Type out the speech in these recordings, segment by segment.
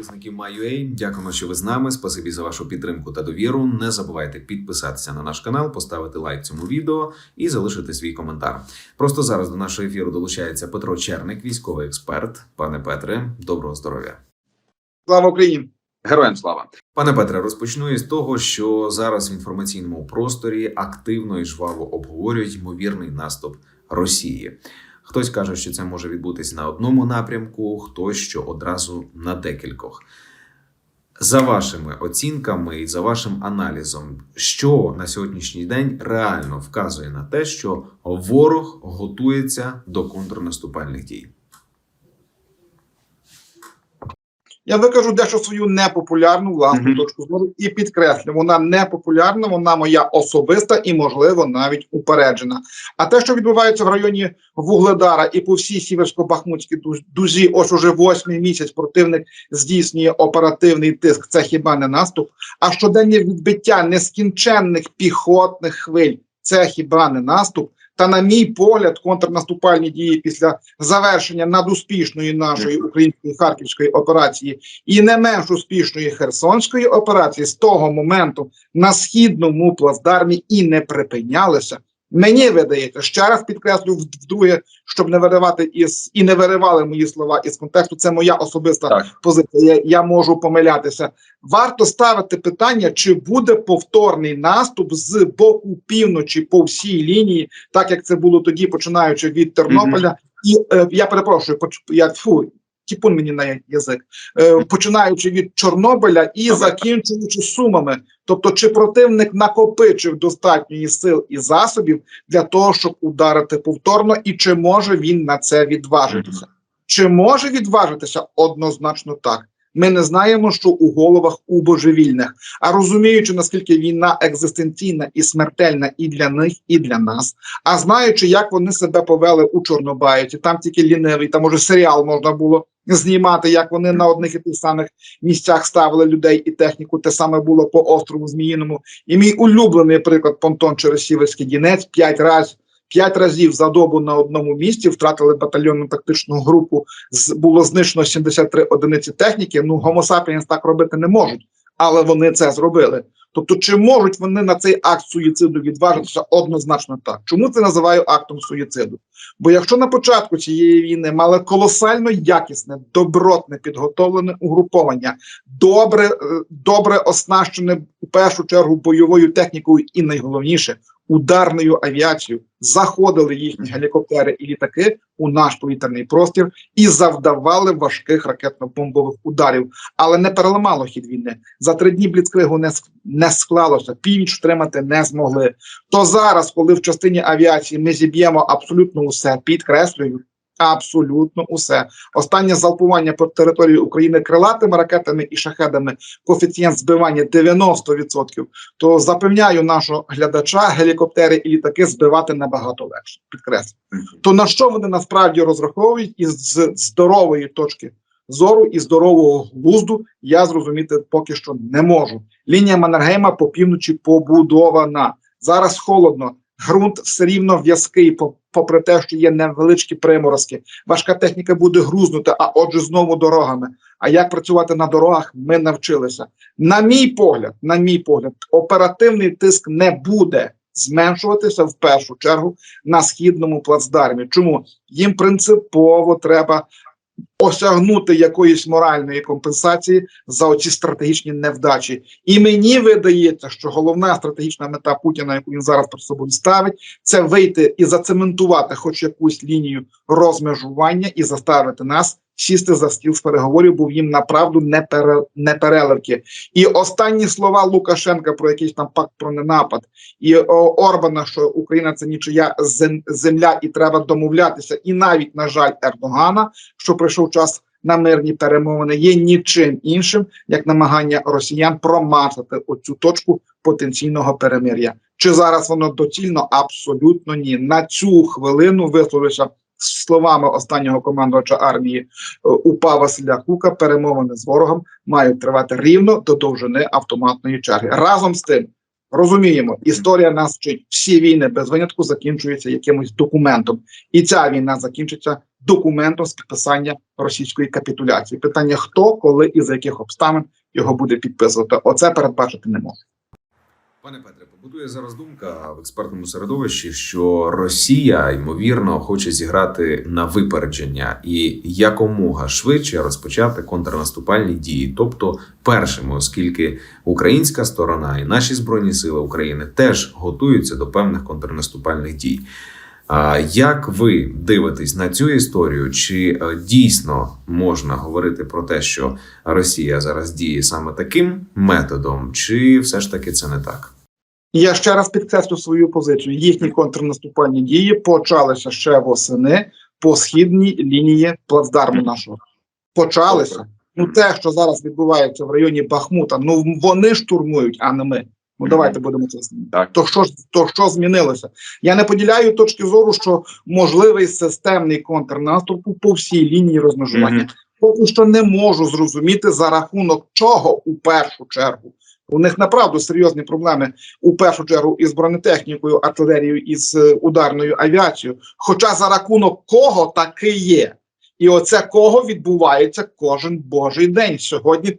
підписників MyUA. Дякуємо, що ви з нами. Спасибі за вашу підтримку та довіру. Не забувайте підписатися на наш канал, поставити лайк цьому відео і залишити свій коментар. Просто зараз до нашого ефіру долучається Петро Черник, військовий експерт. Пане Петре, доброго здоров'я. Слава Україні! Героям слава! Пане Петре, розпочну із того, що зараз в інформаційному просторі активно і жваво обговорюють ймовірний наступ Росії. Хтось каже, що це може відбутись на одному напрямку, хтось що одразу на декількох. За вашими оцінками і за вашим аналізом, що на сьогоднішній день реально вказує на те, що ворог готується до контрнаступальних дій. Я викажу дещо свою непопулярну власну Мгм. точку зору і підкреслю, вона непопулярна, вона моя особиста і, можливо, навіть упереджена. А те, що відбувається в районі Вугледара і по всій сіверсько-бахмутській дузі, ось уже восьмий місяць противник здійснює оперативний тиск. Це хіба не наступ? А щоденне відбиття нескінченних піхотних хвиль. Це хіба не наступ? Та, на мій погляд, контрнаступальні дії після завершення надуспішної нашої української харківської операції і не менш успішної Херсонської операції з того моменту на східному плацдармі і не припинялися. Мені видається, ще раз підкреслю вдруге, щоб не виривати із і не виривали мої слова із контексту. Це моя особиста Так. позиція. Я, я можу помилятися. Варто ставити питання, чи буде повторний наступ з боку півночі по всій лінії, так як це було тоді, починаючи від Тернополя. І е, я перепрошую, я фу, тіпун мені на язик, е, починаючи від Чорнобиля і закінчуючи сумами. Тобто, чи противник накопичив достатньої сил і засобів для того, щоб ударити повторно, і чи може він на це відважитися? Чи може відважитися? Однозначно так. Ми не знаємо, що у головах у божевільних, а розуміючи, наскільки війна екзистенційна і смертельна і для них, і для нас, а знаючи, як вони себе повели у Чорнобаївці, там тільки лінивий, там може серіал можна було знімати, як вони на одних і тих самих місцях ставили людей і техніку. Те саме було по острову Зміїному. І мій улюблений приклад понтон через Сіверський Дінець п'ять разів. П'ять разів за добу на одному місці втратили батальйонну тактичну групу. Було знищено 73 одиниці техніки. Ну, Homo так робити не можуть, але вони це зробили. Тобто, чи можуть вони на цей акт суїциду відважитися? Однозначно так. Чому це називаю актом суїциду? Бо якщо на початку цієї війни мали колосально якісне, добротне підготовлене угруповання, добре, е, добре оснащене у першу чергу бойовою технікою, і найголовніше ударною авіацією, заходили їхні гелікоптери і літаки у наш повітряний простір і завдавали важких ракетно-бомбових ударів, але не переламало хід війни. За три дні бліцкригу не, не склалося, північ втримати не змогли. То зараз, коли в частині авіації ми зіб'ємо абсолютно усе, підкреслюю, абсолютно усе. Останнє залпування по території України крилатими ракетами і шахедами, коефіцієнт збивання 90%, то запевняю нашого глядача, гелікоптери і літаки збивати набагато легше. Підкреслю. То на що вони насправді розраховують із здорової точки зору і здорового глузду, я зрозуміти поки що не можу. Лінія Маннергейма по півночі побудована. Зараз холодно, ґрунт все рівно в'язкий, попри те, що є невеличкі приморозки. Важка техніка буде грузнути, а отже, знову дорогами. А як працювати на дорогах, ми навчилися. На мій погляд, на мій погляд, оперативний тиск не буде зменшуватися в першу чергу на східному плацдармі. Чому їм принципово треба осягнути якоїсь моральної компенсації за оці стратегічні невдачі? І мені видається, що головна стратегічна мета Путіна, яку він зараз перед собою ставить, це вийти і зацементувати хоч якусь лінію розмежування і заставити нас сісти за стіл з переговорів, бо їм направду не пере не переливки. І останні слова Лукашенка про якийсь там пакт про ненапад, і о, Орбана, що Україна це нічия земля, і треба домовлятися. І навіть на жаль, Ердогана, що прийшов час на мирні перемовини, є нічим іншим, як намагання росіян промацати оцю точку потенційного перемир'я. Чи зараз воно доцільно? Абсолютно ні. На цю хвилину висловився словами останнього командувача армії е, УПА Василя Кука. Перемовини з ворогом мають тривати рівно до довжини автоматної черги. Разом з тим. Розуміємо, історія нас вчить. Всі війни без винятку закінчуються якимось документом, і ця війна закінчиться документом з підписання російської капітуляції. Питання хто, коли і за яких обставин його буде підписувати. Оце передбачити не може. Пане Петре, побудує зараз думка в експертному середовищі, що Росія ймовірно хоче зіграти на випередження і якомога швидше розпочати контрнаступальні дії, тобто першими, оскільки українська сторона і наші збройні сили України теж готуються до певних контрнаступальних дій. Як ви дивитесь на цю історію? Чи е, дійсно можна говорити про те, що Росія зараз діє саме таким методом, чи все ж таки це не так? Я ще раз підкреслю свою позицію. Їхні контрнаступальні дії почалися ще восени по східній лінії плацдарму нашого. Почалися. Ну, те, що зараз відбувається в районі Бахмута, ну вони штурмують, а не ми. Ну давайте будемо чесними. Так. То що то що змінилося? Я не поділяю точки зору, що можливий системний контрнаступ по всій лінії розмежування. Поки що не можу зрозуміти за рахунок чого у першу чергу. У них направду серйозні проблеми у першу чергу із бронетехнікою, артилерією із е, ударною авіацією. Хоча за рахунок кого таки є, і оце кого відбувається кожен божий день. Сьогодні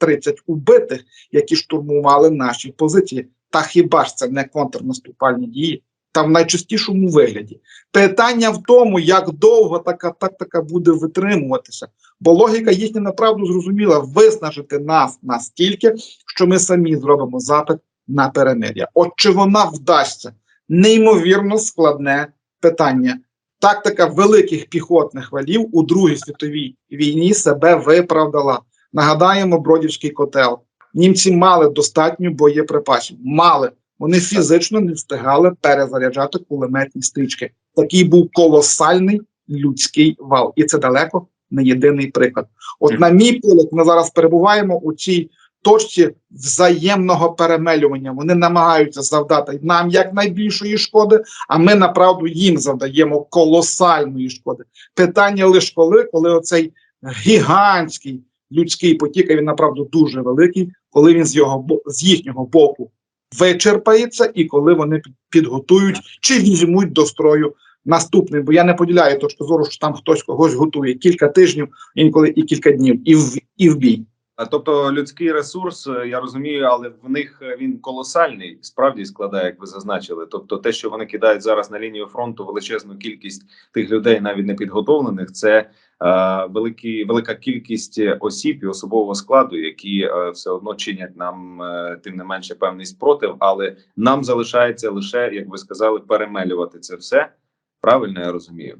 1030 убитих, які штурмували наші позиції. Та хіба ж це не контрнаступальні дії? Та в найчастішому вигляді. Питання в тому, як довго така тактика буде витримуватися. Бо логіка їхня направду зрозуміла виснажити нас настільки, що ми самі зробимо запит на перемир'я. От чи вона вдасться? Неймовірно складне питання. Тактика великих піхотних валів у Другій світовій війні себе виправдала. Нагадаємо, Бродівський котел. Німці мали достатньо боєприпасів. Мали. Вони фізично не встигали перезаряджати кулеметні стрічки. Такий був колосальний людський вал. І це далеко не єдиний приклад. От, на мій погляд, ми зараз перебуваємо у цій точці взаємного перемелювання. Вони намагаються завдати нам якнайбільшої шкоди, а ми направду їм завдаємо колосальної шкоди. Питання лише коли, коли оцей гігантський людський потік, а він направду дуже великий, коли він з його з їхнього боку вичерпається, і коли вони під- підготують чи візьмуть до строю наступний. Бо я не поділяю точку зору, що там хтось когось готує кілька тижнів, інколи і кілька днів, і в і в бій. Тобто людський ресурс, е, я розумію, але в них е, він колосальний, справді складає, як ви зазначили. Тобто, те, що вони кидають зараз на лінію фронту, величезну кількість тих людей, навіть не підготовлених, це е, великі, велика кількість осіб і особового складу, які е, все одно чинять нам е, тим не менше певний спротив. Але нам залишається лише, як ви сказали, перемелювати це все. Правильно я розумію?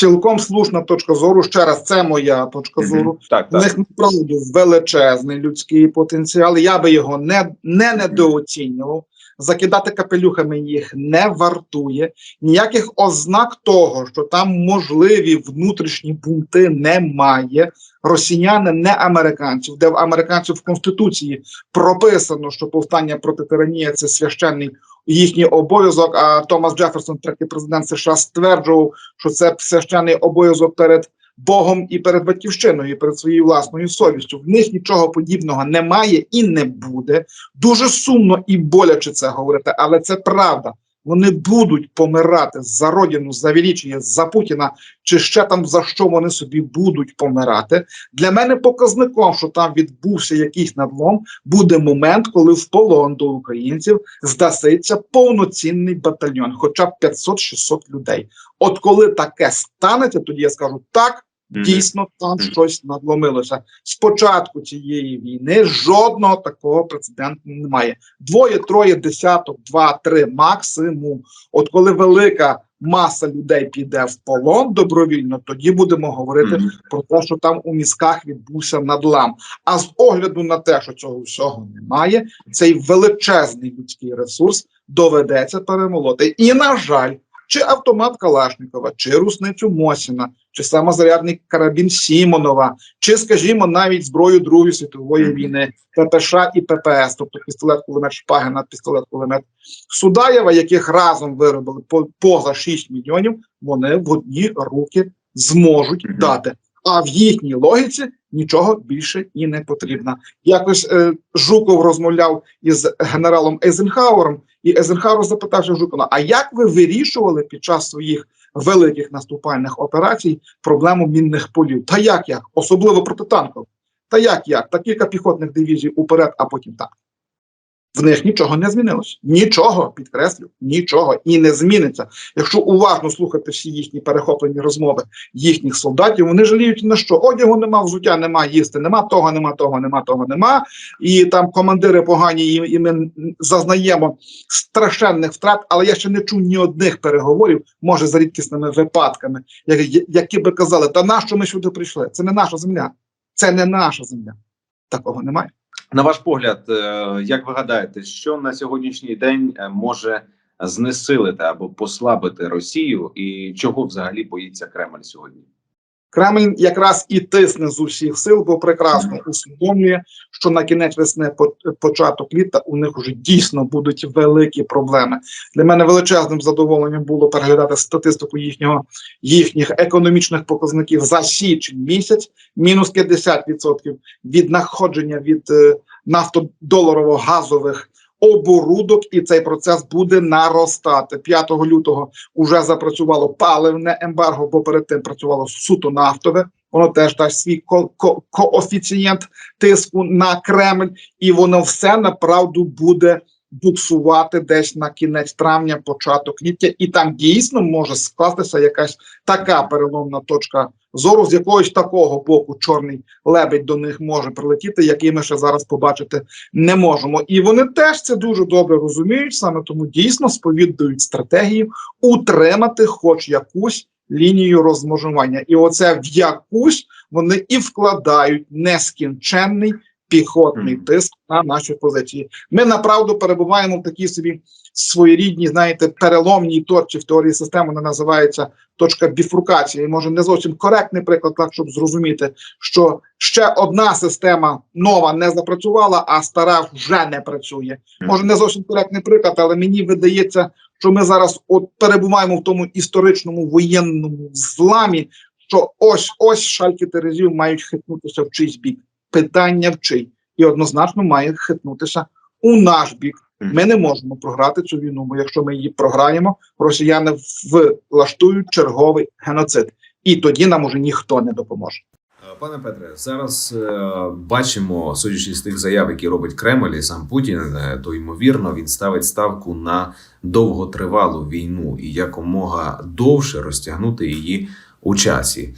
Цілком слушна точка зору. Ще раз, це моя точка Мгм. зору. Так, У так. них направду величезний людський потенціал. Я би його не, не недооцінював. Закидати капелюхами їх не вартує. Ніяких ознак того, що там можливі внутрішні бунти, немає. Росіяни не американців, де в американців в конституції прописано, що повстання проти тиранії це священний їхній обов'язок. А Томас Джеферсон, третій президент США, стверджував, що це священний обов'язок перед Богом і перед батьківщиною, і перед своєю власною совістю. В них нічого подібного немає і не буде. Дуже сумно і боляче це говорити, але це правда. Вони будуть помирати за родину, за величення, за Путіна, чи ще там за що вони собі будуть помирати. Для мене показником, що там відбувся якийсь надлом, буде момент, коли в полон до українців здаситься повноцінний батальйон, хоча б 500-600 людей. От коли таке станеться, тоді я скажу так. Дійсно, там щось надломилося. З початку цієї війни жодного такого прецеденту немає. Двоє, троє, десяток, два, три максимум. От коли велика маса людей піде в полон добровільно, тоді будемо говорити Мгм. про те, що там у мізках відбувся надлам. А з огляду на те, що цього всього немає, цей величезний людський ресурс доведеться перемолоти. І на жаль, чи автомат Калашникова, чи русницю Мосіна, чи самозарядний карабін Сімонова, чи, скажімо, навіть зброю Другої світової війни, ППШ і ППС, тобто пістолет, кулемет Шпагіна, пістолет, кулемет Судаєва, яких разом виробили по, поза 6 мільйонів, вони в одні руки зможуть дати. А в їхній логіці нічого більше і не потрібно. Якось е, Жуков розмовляв із генералом Ейзенхауером, і Ейзенхауер запитався Жукова: а як ви вирішували під час своїх великих наступальних операцій проблему мінних полів. Та як як? Особливо протитанкових. Та як як? Та кілька піхотних дивізій уперед, а потім так. В них нічого не змінилося. Нічого, підкреслю, нічого і не зміниться. Якщо уважно слухати всі їхні перехоплені розмови їхніх солдатів, вони жаліють на що? Одягу нема, взуття нема, їсти нема, того нема, того нема, того нема. І там командири погані, і, ми зазнаємо страшенних втрат, але я ще не чув ні одних переговорів, може за рідкісними випадками, як- які би казали, та нащо ми сюди прийшли? Це не наша земля, це не наша земля. Такого немає. На ваш погляд, е, як ви гадаєте, що на сьогоднішній день е, може знесилити або послабити Росію, і чого взагалі боїться Кремль сьогодні? Кремль якраз і тисне з усіх сил, бо прекрасно усвідомлює, що на кінець весни, по- початок літа у них вже дійсно будуть великі проблеми. Для мене величезним задоволенням було переглядати статистику їхнього їхніх економічних показників за січень місяць, мінус 50% від находження від е, нафтодоларово-газових оборудок, і цей процес буде наростати. 5 лютого вже запрацювало паливне ембарго, бо перед тим працювало суто нафтове. Воно теж дасть свій ко- ко- коофіцієнт тиску на Кремль, і воно все направду буде буксувати десь на кінець травня, початок квітня, і там дійсно може скластися якась така переломна точка зору, з якогось такого боку чорний лебедь до них може прилетіти, який ми ще зараз побачити не можемо. І вони теж це дуже добре розуміють, саме тому дійсно сповідують стратегію утримати хоч якусь лінію розмежування. І оце в якусь вони і вкладають нескінченний піхотний тиск на наші позиції. Ми направду перебуваємо в такій собі своєрідній, знаєте, переломній точці в теорії системи. Вона називається точка біфуркації. Може, не зовсім коректний приклад, так щоб зрозуміти, що ще одна система нова не запрацювала, а стара вже не працює. Може, не зовсім коректний приклад, але мені видається, що ми зараз от перебуваємо в тому історичному воєнному зламі, що ось ось шальки терезів мають хитнутися в чийсь бік. Питання в чий. І однозначно має хитнутися у наш бік. Ми не можемо програти цю війну, бо якщо ми її програємо, росіяни влаштують черговий геноцид, і тоді нам уже ніхто не допоможе. Е, Пане Петре, зараз е, бачимо, судячи з тих заяв, які робить Кремль і сам Путін, е, то ймовірно він ставить ставку на довготривалу війну і якомога довше розтягнути її у часі.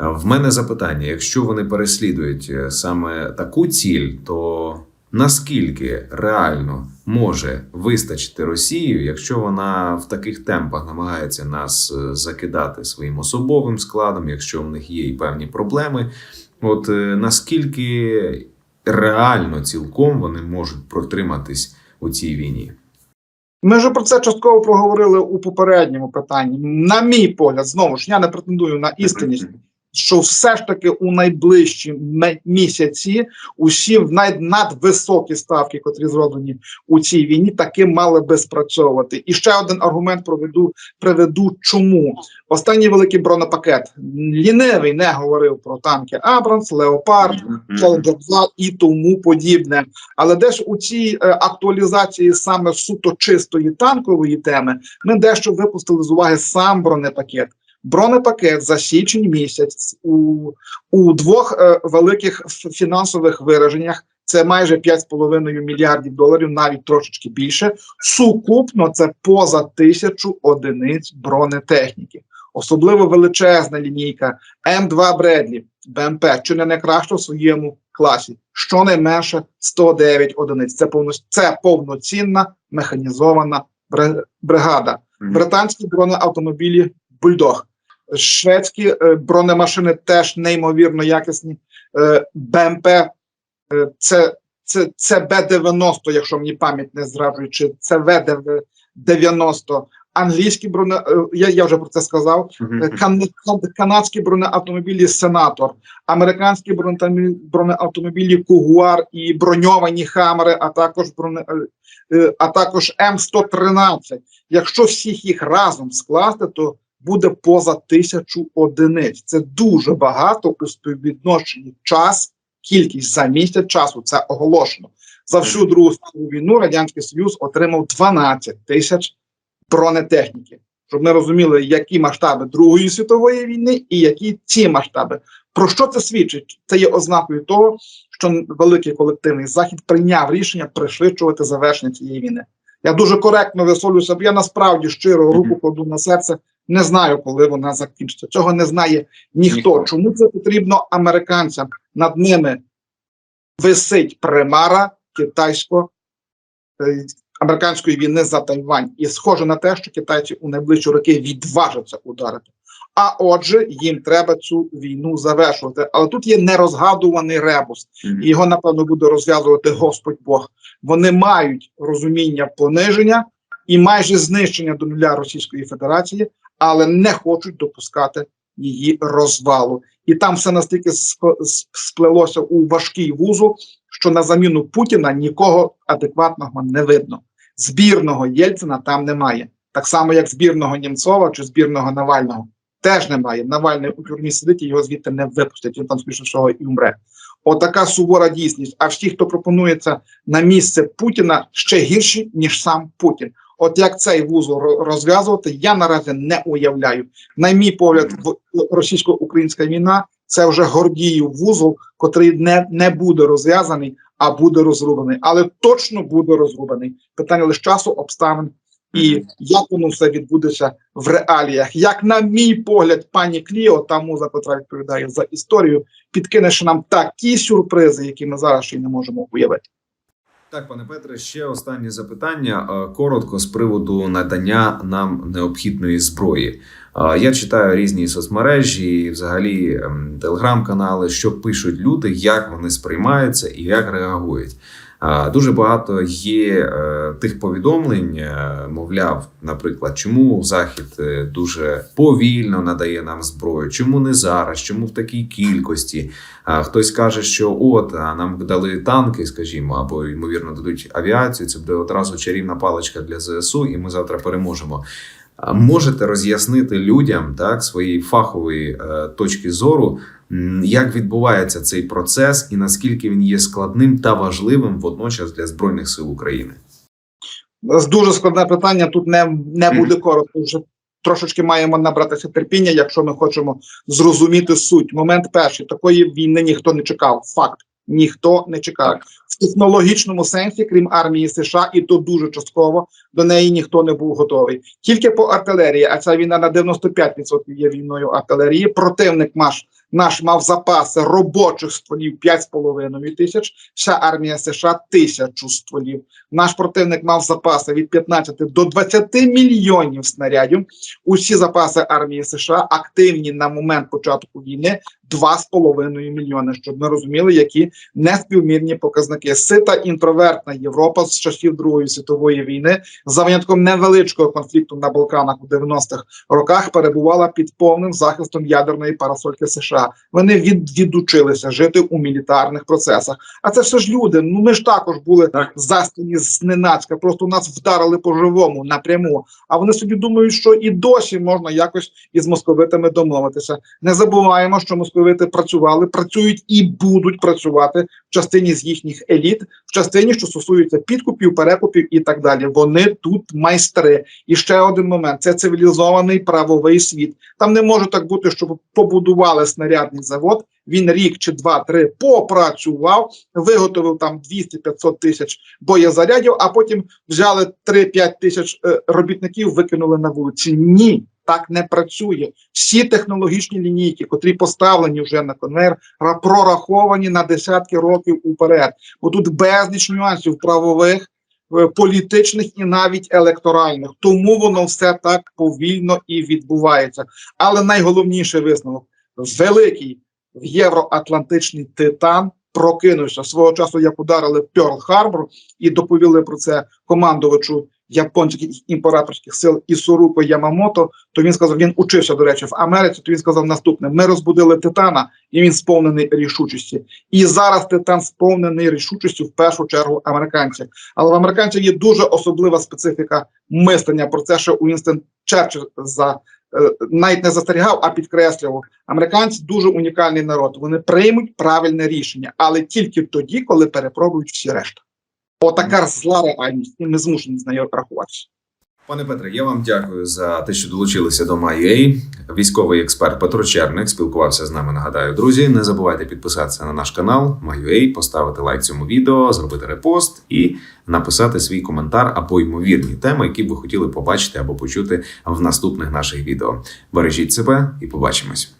В мене запитання: якщо вони переслідують е, саме таку ціль, то наскільки реально може вистачити Росію, якщо вона в таких темпах намагається нас е, закидати своїм особовим складом, якщо в них є і певні проблеми, от е, наскільки реально цілком вони можуть протриматись у цій війні? Ми вже про це частково проговорили у попередньому питанні. На мій погляд, знову ж я не претендую на істинність, що все ж таки у найближчі місяці усі в надвисокі ставки, котрі зроблені у цій війні, таки мали би спрацьовувати. І ще один аргумент проведу приведу. Чому останній великий бронепакет лінивий не говорив про танки Абрамс, Леопард. 2 і тому подібне. Але десь у цій е, актуалізації саме суто чистої танкової теми ми дещо випустили з уваги сам бронепакет. Бронепакет за січень місяць у, у двох е, великих фінансових вираженнях. Це майже 5,5 мільярдів доларів, навіть трошечки більше. Сукупно це поза тисячу одиниць бронетехніки. Особливо величезна лінійка М2 Бредлі, БМП, чи не найкраще в своєму класі, щонайменше 109 одиниць. Це повно це повноцінна механізована бригада. Британські бронеавтомобілі Бульдог, шведські е, бронемашини теж неймовірно якісні. Е, БМП е, це, це, це Б-90, якщо мені пам'ять не зраджує, чи це В-90. Англійські броне, я, я вже про це сказав. Кан, кан- канадські бронеавтомобілі Сенатор, американські бронеавтомобілі Кугуар і броньовані Хамери, а також броне, а також М113. Якщо всіх їх разом скласти, то буде поза тисячу одиниць. Це дуже багато у співвідношенні час, кількість за місяць часу. Це оголошено. За всю другу світову війну радянський союз отримав 12 тисяч бронетехніки. щоб ми розуміли, які масштаби Другої світової війни і які ці масштаби. Про що це свідчить? Це є ознакою того, що великий колективний захід прийняв рішення пришвидшувати завершення цієї війни. Я дуже коректно висловлююся, бо я насправді щиро руку кладу на серце. Не знаю, коли вона закінчиться. Цього не знає ніхто. Ніхто. Чому це потрібно американцям? Над ними висить примара китайсько е, американської війни за Тайвань, і схоже на те, що китайці у найближчі роки відважаться ударити. А отже, їм треба цю війну завершувати. Але тут є нерозгадуваний ребус, і його напевно буде розв'язувати Господь Бог. Вони мають розуміння пониження і майже знищення до нуля Російської Федерації, але не хочуть допускати її розвалу. І там все настільки сплелося у важкий вузол, що на заміну Путіна нікого адекватного не видно. Збірного Єльцина там немає. Так само, як збірного Німцова чи збірного Навального. Теж немає. Навальний у тюрмі сидить і його звідти не випустять. Він там скоріше всього і умре. Отака сувора дійсність. А всі, хто пропонується на місце Путіна, ще гірші, ніж сам Путін. От як цей вузол розв'язувати, я наразі не уявляю. На мій погляд, російсько-українська війна це вже Гордіїв вузол, котрий не, не буде розв'язаний, а буде розрубаний. Але точно буде розрубаний. Питання лише часу, обставин і як воно все відбудеться в реаліях. Як, на мій погляд, пані Кліо, та муза, котра відповідає за історію, підкине ще нам такі сюрпризи, які ми зараз ще й не можемо уявити. Так, пане Петре, ще останнє запитання. Коротко з приводу надання нам необхідної зброї. Я читаю різні соцмережі, взагалі ем, телеграм-канали, що пишуть люди, як вони сприймаються і як реагують. Дуже багато є е, тих повідомлень, е, мовляв, наприклад, чому Захід е, дуже повільно надає нам зброю, чому не зараз, чому в такій кількості. Хтось каже, що от нам дали танки, скажімо, або ймовірно дадуть авіацію. Це буде одразу чарівна паличка для ЗСУ, і ми завтра переможемо. Можете роз'яснити людям так своєї фахової точки зору, як відбувається цей процес і наскільки він є складним та важливим водночас для збройних сил України? Дуже складне питання. Тут не, не буде коротко. Вже трошечки маємо набратися терпіння, якщо ми хочемо зрозуміти суть. Момент перший такої війни ніхто не чекав. Факт. Ніхто не чекав в технологічному сенсі, крім армії США, і то дуже частково до неї ніхто не був готовий. Тільки по артилерії, а ця війна на 95% є війною артилерії. Противник наш наш мав запаси робочих стволів 5,5 тисяч. Вся армія США тисячу стволів. Наш противник мав запаси від 15 до 20 мільйонів снарядів. Усі запаси армії США активні на момент початку війни 2,5 мільйони. Щоб ми розуміли, які неспівмірні показники. Сита інтровертна Європа з часів Другої світової війни за винятком невеличкого конфлікту на Балканах у 90-х роках перебувала під повним захистом ядерної парасольки США. Вони від, відучилися жити у мілітарних процесах. А це все ж люди. Ну ми ж також були Так. застані зненацька. Просто нас вдарили по живому напряму. А вони собі думають, що і досі можна якось із московитами домовитися. Не забуваємо, що московити працювали, працюють і будуть працювати в частині з їхніх еліт, в частині, що стосується підкупів, перекупів і так далі. Вони тут майстри. І ще один момент: це цивілізований правовий світ. Там не може так бути, щоб побудували снарядний завод. Він рік чи два-три попрацював, виготовив там 200-500 тисяч боєзарядів, а потім взяли 3-5 тисяч е, робітників, викинули на вулиці. Ні, так не працює. Всі технологічні лінійки, котрі поставлені вже на конвейер, прораховані на десятки років уперед. Бо тут безліч нюансів правових, е, політичних і навіть електоральних. Тому воно все так повільно і відбувається. Але найголовніший висновок великий євроатлантичний титан прокинувся свого часу, як ударили Пьорл-Харбор і доповіли про це командувачу японських імператорських сил Ісуруко Ямамото. То він сказав, він учився до речі в Америці. То він сказав наступне: ми розбудили титана, і він сповнений рішучості. І зараз титан сповнений рішучістю в першу чергу американців. Але в американців є дуже особлива специфіка мислення. Про це ще Уінстон Черчилль навіть не застерігав, а підкреслював. Американці дуже унікальний народ. Вони приймуть правильне рішення, але тільки тоді, коли перепробують всі решта. Отака зла реальність, і ми змушені з нею рахуватися. Пане Петре, я вам дякую за те, що долучилися до MyUA. Військовий експерт Петро Черник спілкувався з нами. Нагадаю, друзі. Не забувайте підписатися на наш канал MyUA, поставити лайк цьому відео, зробити репост і написати свій коментар або ймовірні теми, які б ви хотіли побачити або почути в наступних наших відео. Бережіть себе і побачимось.